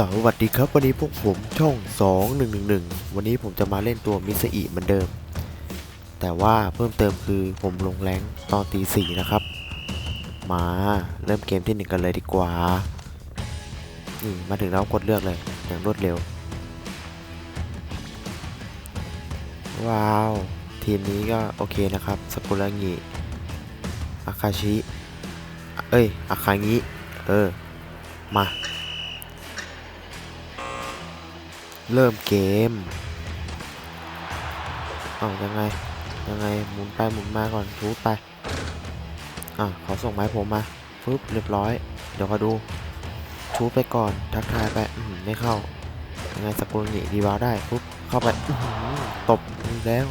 สวัสดีครับ วันนี้พวกผมช่อง 2111 วันนี้ผมจะมาเล่นตัวมิสอีเหมือนเดิม แต่ว่าเพิ่มเติมคือผมลงแรงตอนตีสี่นะครับ มาเริ่มเกมที่หนึ่งกันเลยดีกว่า นี่มาถึงแล้วกดเลือกเลย อย่างรวดเร็ว ว้าว ทีมนี้ก็โอเคนะครับสกุระงิอาคาชิ เอ้ยอาคางิเออ มา เริ่มเกม เอายังไง ยังไงหมุนไปหมุนมาก่อนชูไป อะเขาส่งไม้ผมมาฟึบเรียบร้อย เดี๋ยวก็ดูชูไปก่อน ทักทายไปอืมไม่เข้า ยังไงสกุลหนีดีบาวได้ปุ๊บเข้าไปตบแล้ว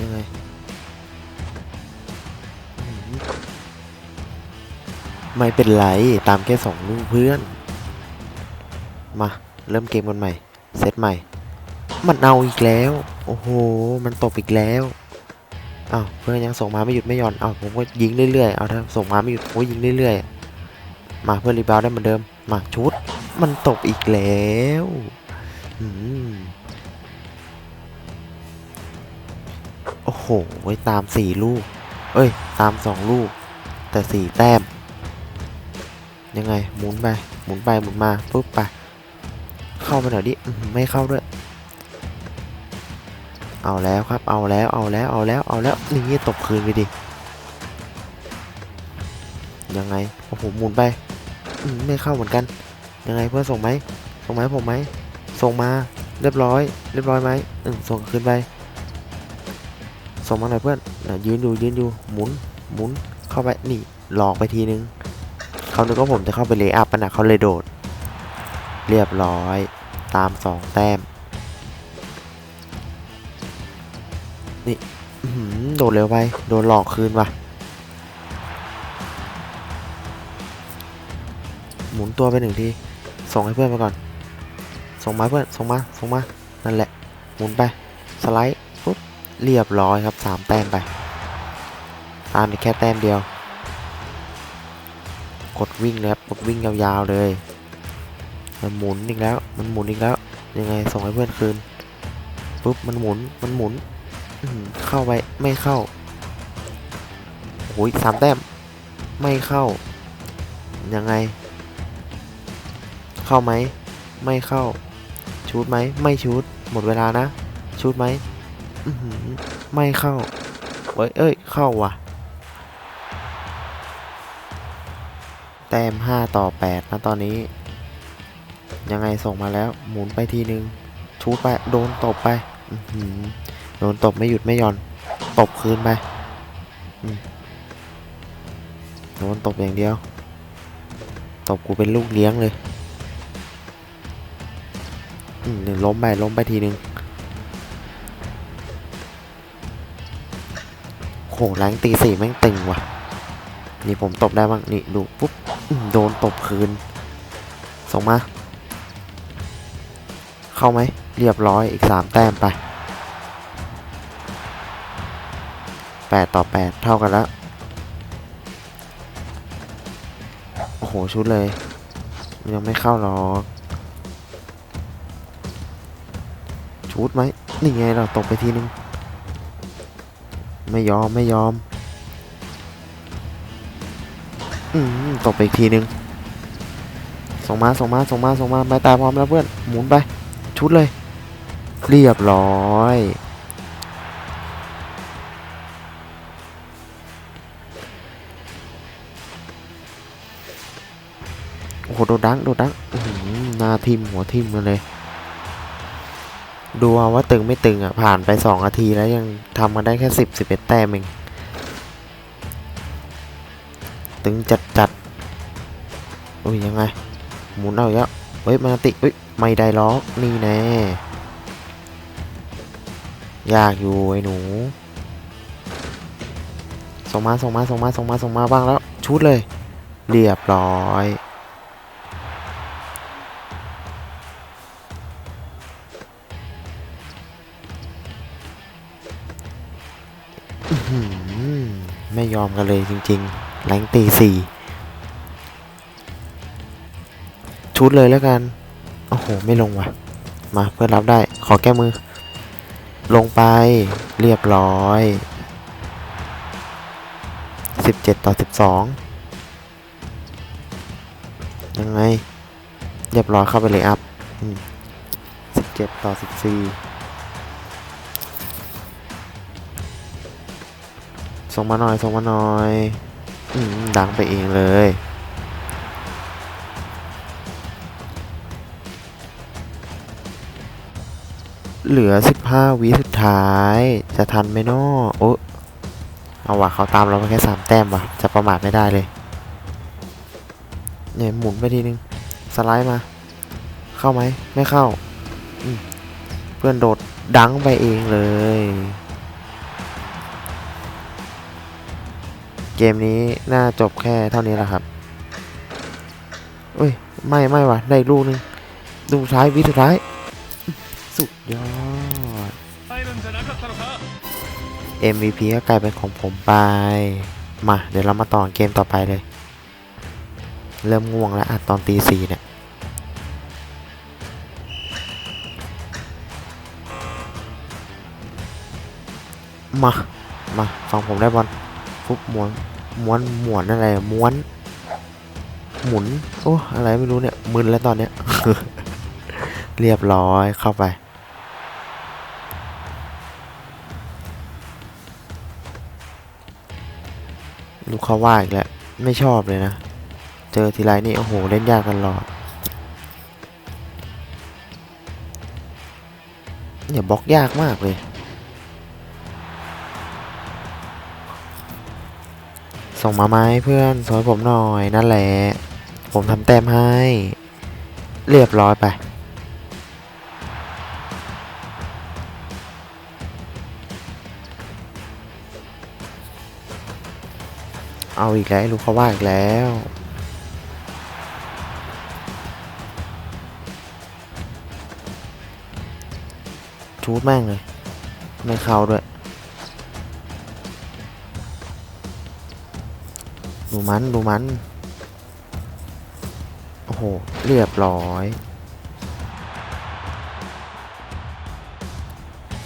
ยังไงไม่เป็นไร ตามแค่สองลูกเพื่อน มา เริ่มเกมกันใหม่ เซตใหม่ มันเอาอีกแล้ว โอ้โห มันตบอีกแล้วอ้าวเพื่อนยังส่งมาไม่หยุดไม่หย่อนอ้าวผมก็ยิงเรื่อยๆเอาถ้าส่งมาไม่หยุดผมก็ยิงเรื่อยๆ มาเพื่อนรีบาวได้เหมือนเดิม มาชุด มันตบอีกแล้วอืมโอ้โหไว้ตามสี่ลูก เอ้ย ตามสองลูก แต่สี่แต้ม ยังไง หมุนไป หมุนไป หมุนมา ปุ๊บไป เข้าไปหน่อยดิไม่เข้าด้วย เอาแล้วครับ เอาแล้ว เอาแล้ว เอาแล้ว เอาแล้วนี่ตบคืนไปดิ ยังไง โอ้โห หมุนไป ไม่เข้าเหมือนกัน ยังไงเพื่อนส่งไหม ส่งไหมผมไหม ส่งมา เรียบร้อย เรียบร้อยไหมอืมส่งคืนไป ส่งมาหน่อยเพื่อนยืนอยู่ ยืนอยู่ หมุน หมุน เข้าไป นี่ หลอกไปทีนึงเขานึกว่าผมจะเข้าไปเลย์อัพปะนะเขาเลยโดด เรียบร้อย ตามสองแต้ม นี่โดดเร็วไป โดนหลอกคืนว่ะ หมุนตัวไปหนึ่งที ส่งให้เพื่อนมาก่อน ส่งมาเพื่อน ส่งมา ส่งมา นั่นแหละ หมุนไป สไลด์ปุ๊บ เรียบร้อยครับสามแต้มไป ตามไปแค่แต้มเดียว กดวิ่งเลยครับ กดวิ่งยาวๆเลย มันหมุนอีกแล้ว มันหมุนอีกแล้ว ยังไงส่งให้เพื่อนคืนปุ๊บมันหมุนมันหมุนอืเข้าไปไม่เข้าโอ้ยสามแต้มไม่เข้า ยังไง เข้าไหม ไม่เข้าชูดไหม ไม่ชูดหมดเวลานะชูดไหมไม่เข้าเอ้ยเอ้ย เข้าว่ะ แต้ม5ต่อ8นะตอนนี้ ยังไงส่งมาแล้ว หมุนไปทีนึงชูดไป โดนตบไปโดนตบไม่หยุดไม่หย่อน ตบคืนไปโดนตบอย่างเดียว ตบกูเป็นลูกเลี้ยงเลยอืมเดี๋ยวล้มไปล้มไปทีนึงโหแรงตีสี่แม่งตึงว่ะ นี่ผมตบได้บ้าง นี่ดูปุ๊บ โดนตบคืน ส่งมา เข้าไหมเรียบร้อยอีกสามแต้มไปแปดต่อแปดเท่ากันแล้ว โอ้โห ชุดเลย ยังไม่เข้าหรอกชุดไหมนี่ไงเราตกไปทีนึง ไม่ยอมไม่ยอม อืมตกไปอีกทีนึงส่งมาส่งมาส่งมาส่งมาไปตายพร้อมแล้วเพื่อน หมุนไป ชุดเลย เรียบร้อย โอ้โห โดดดังโดดดังหน้าทิมหัวทิมมาเลย ดูเอาว่าตึงไม่ตึงอะ ผ่านไปสองนาทีแล้วยังทำมาได้แค่สิบสิบเอ็ดแต้มเองตึงจัดจัดอุ้ยยังไง หมุนเอาอีกแล้ว เฮ้ยมาติเฮ้ยไม่ได้ล็อกนี่แน่ยากอยู่ไอ้หนู ส่งมาส่งมาส่งมาส่งมาส่งมาบ้างแล้วชุดเลย เรียบร้อยไม่ยอมกันเลยจริง ๆ แรงตีสี่ ชุดเลยแล้วกัน โอ้โห ไม่ลงว่ะ มาเพื่อรับได้ ขอแก้มือ ลงไปเรียบร้อย 17 ต่อ 12 ยังไง เรียบร้อยเข้าไปเลยอัพ17 ต่อ 14 ส่งมาหน่อย ส่งมาหน่อยอดังไปเองเลย เหลือ 15 วิสุดท้าย จะทันไหมน้อโอ้เอาว่ะเขาตามเราไปแค่ 3 แต้มว่ะ จะประมาทไม่ได้เลย เนี่ยหมุนไปทีนึง สไลด์มา เข้าไหม ไม่เข้า เพื่อนโดดดังไปเองเลย เกมนี้น่าจบแค่เท่านี้แหละครับเอ้ย ไม่ไม่ว่ะ ได้ลูกนึงลูท้ายวิสุดท้าย สุดยอด MVP ก็กลายเป็นของผมไป มา เดี๋ยวเรามาต่อเกมต่อไปเลย เริ่มง่วงแล้วอัตอนตีสี่เนี่ย มา มาฟังผมได้บอลฟุบม้วน ม้วนม้วนอะไร ม้วน หมุน โอ้ อะไรไม่รู้เนี่ย มึนแล้วตอนเนี้ย เรียบร้อยเข้าไป ลูกเขาว่าอีกแล้ว ไม่ชอบเลยนะ เจอทีไรนี่ โอ้โห เล่นยากกันหลอดเนี่ยบล็อกยากมากเลย ส่งมาไหมเพื่อนสอนผมหน่อย นั่นแหละ ผมทำแต้มให้ เรียบร้อยไป เอาอีกแล้วไอ้เขาว่าอีกแล้วชูดแม่งเลยไม่เข้าด้วยดูมันดูมัน โอ้โห เรียบร้อย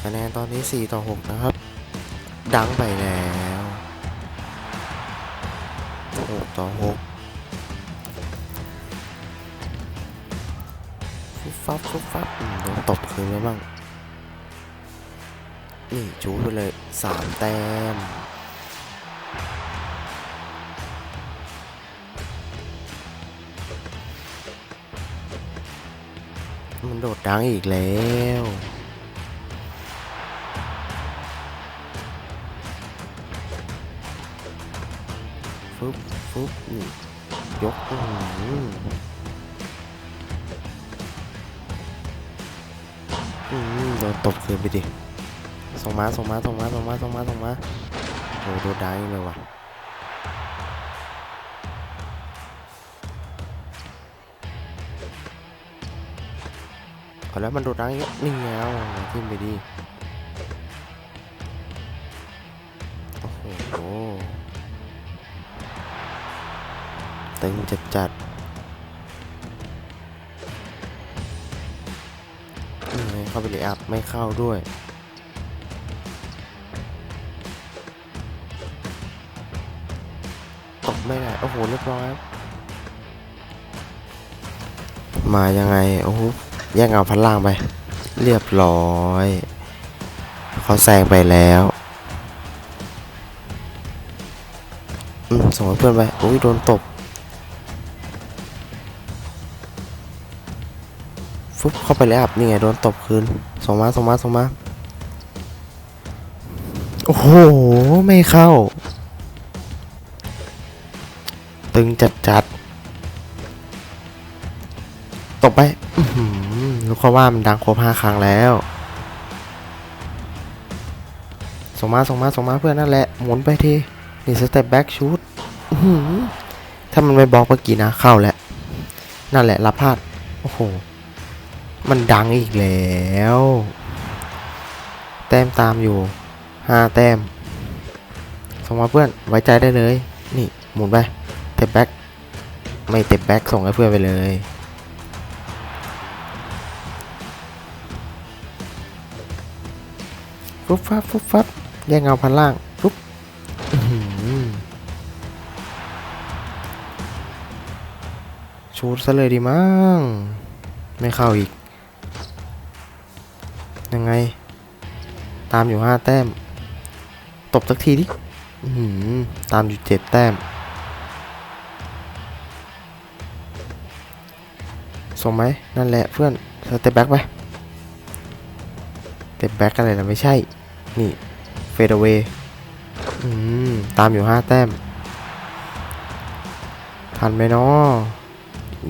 คะแนนตอนนี้ 4 ต่อ 6 นะครับ ดังไปแล้ว ต่อ6ฟุบฟับฟุบฟับโดนตบคืนแล้วบ้าง นี่จูดไปเลย3แต้มมันโดดดังอีกแล้ว บฟึบนี่ยกอื้อหืมโดนตบคืนไปดิส่งมาส่งมาส่งมาส่งมาส่งมาส่งมาโอ้โดนดังอีกเลยว่ะเอาแล้วมันโดดดังอีกนี่ไงเอาทิ่มไปดิ ตึงจัดจัดเข้าไปเลยอัพไม่เข้าด้วยตกไม่ได้ โอ้โห เรียบร้อยมายังไง โอ้โหแย่งเอาพันล่างไป เรียบร้อยเขาแซงไปแล้วอืมส่งให้เพื่อนไปโอ้ยโดนตบ ฟุบเข้าไปแล้วอับนี่ไงโดนตบคืนส่งมาส่งมาส่งมาโอ้โห ไม่เข้า ตึงจัดจัดตบไปอื้อหือลูกเขาว่ามันดังครบห้าครั้งแล้ว ส่งมาส่งมาส่งมาเพื่อนนั่นแหละ หมุนไปที นี่สเต็ปแบ็กชูดถ้ามันไม่บล็อกเมื่อกี้นะ เข้าแล้ว นั่นแหละรับพลาด โอ้โห มันดังอีกแล้ว แต้มตามอยู่หาแต้มส่งมาเพื่อนไว้ใจได้เลย นี่หมุนไปเต็ะแบ็กไม่เต็ะแบ็กส่งให้เพื่อนไปเลยฟุบฟับฟุบฟับแย่งเงาพันล่างปุ๊บชูดซะเลยดีมั้งไม่เข้าอีก ยังไง ตามอยู่ห้าแต้ม ตบสักทีดิตามอยู่เจ็ดแต้ม ส่งไหม นั่นแหละเพื่อน สเตปแบ็กไปสเตปแบ็กอะไรล่ะไม่ใช่ นี่ เฟดเวย์ตามอยู่ห้าแต้ม ทันไหมเนาะ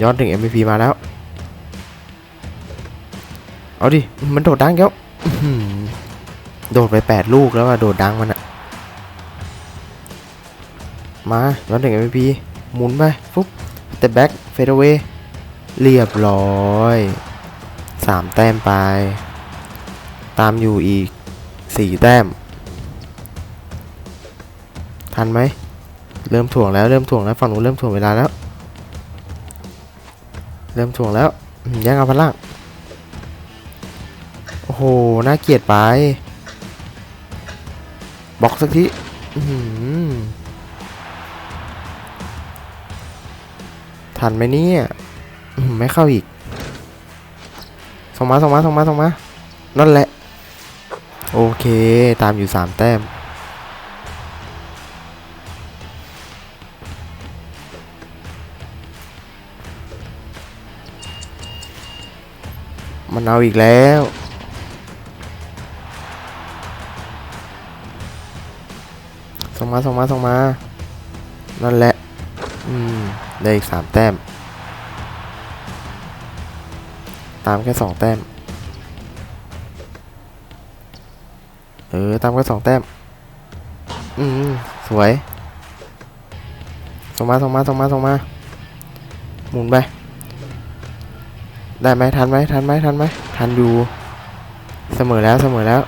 ย้อนถึง MVP มาแล้ว เอาดิ มันโดดดังแล้วโดดไป8ลูกแล้วอะโดดดังมันอะมาย้อนถึง MVP หมุนไปปุ๊บสเตปแบ็กเฟดเวย์เรียบร้อยสามแต้มไป ตามอยู่อีกสี่แต้ม ทันไหม เริ่มถ่วงแล้ว เริ่มถ่วงแล้วฝั่งนู้นเริ่มถ่วงเวลาแล้ว เริ่มถ่วงแล้วแย่งเอาพันล่าง โห น่าเกลียดไป บล็อกสักทีทันไหมเนี่ยไม่เข้าอีก ส่งมา ส่งมา ส่งมา ส่งมา นั่นแหละ โอเค ตามอยู่สามแต้ม มันเอาอีกแล้ว งมาส่งมาส่งมา นั่นแหละ อืม ได้อีกสามแต้ม ตามแค่สองแต้ม เออ ตามแค่สองแต้ม อืม สวย ส่งมาส่งมาส่งมาส่งมา หมุนไป ได้ไหมทันไหมทันไหมทันไหมทันอยู่ เสมอแล้วเสมอแล้ว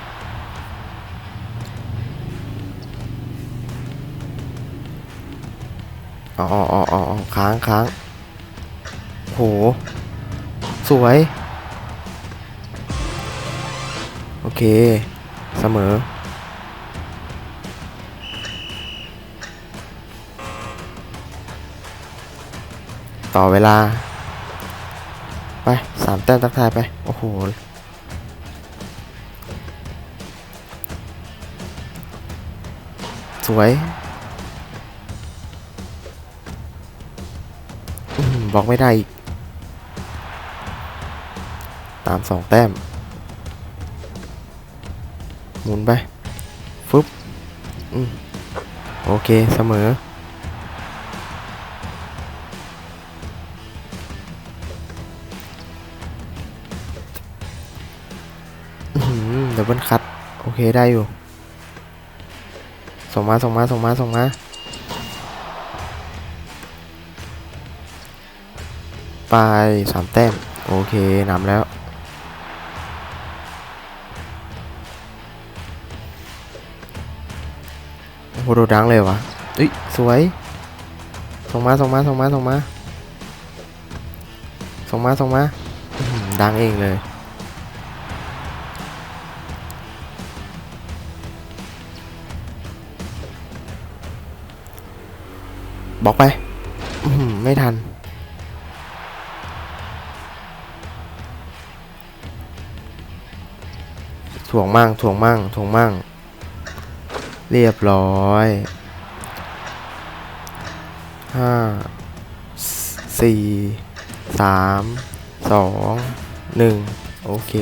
อ๋ออ๋ออ๋อค้างค้างโห สวย โอเค เสมอ ต่อเวลา ไปสามแต้มทักทายไป โอ้โหสวย อื้อหือบอกไม่ได้อีก ตามสองแต้ม หมุนไป ฟึบอืมโอเค เสมออื้อหือดับเบิลคัต โอเคได้อยู่ ส่งมา ส่งมา ส่งมา ส่งมา ไปสามแต้ม โอเคนำแล้ว โอ้โหโดดดังเลยวะเอ้ย สวย ส่งมา ส่งมา ส่งมา ส่งมา ส่งมา ส่งมา ดังเองเลยบอกไป ไม่ทัน ถ่วงมั่งถ่วงมั่งถ่วงมั่ง เรียบร้อยห้าสี่สามสองหนึ่งโอเค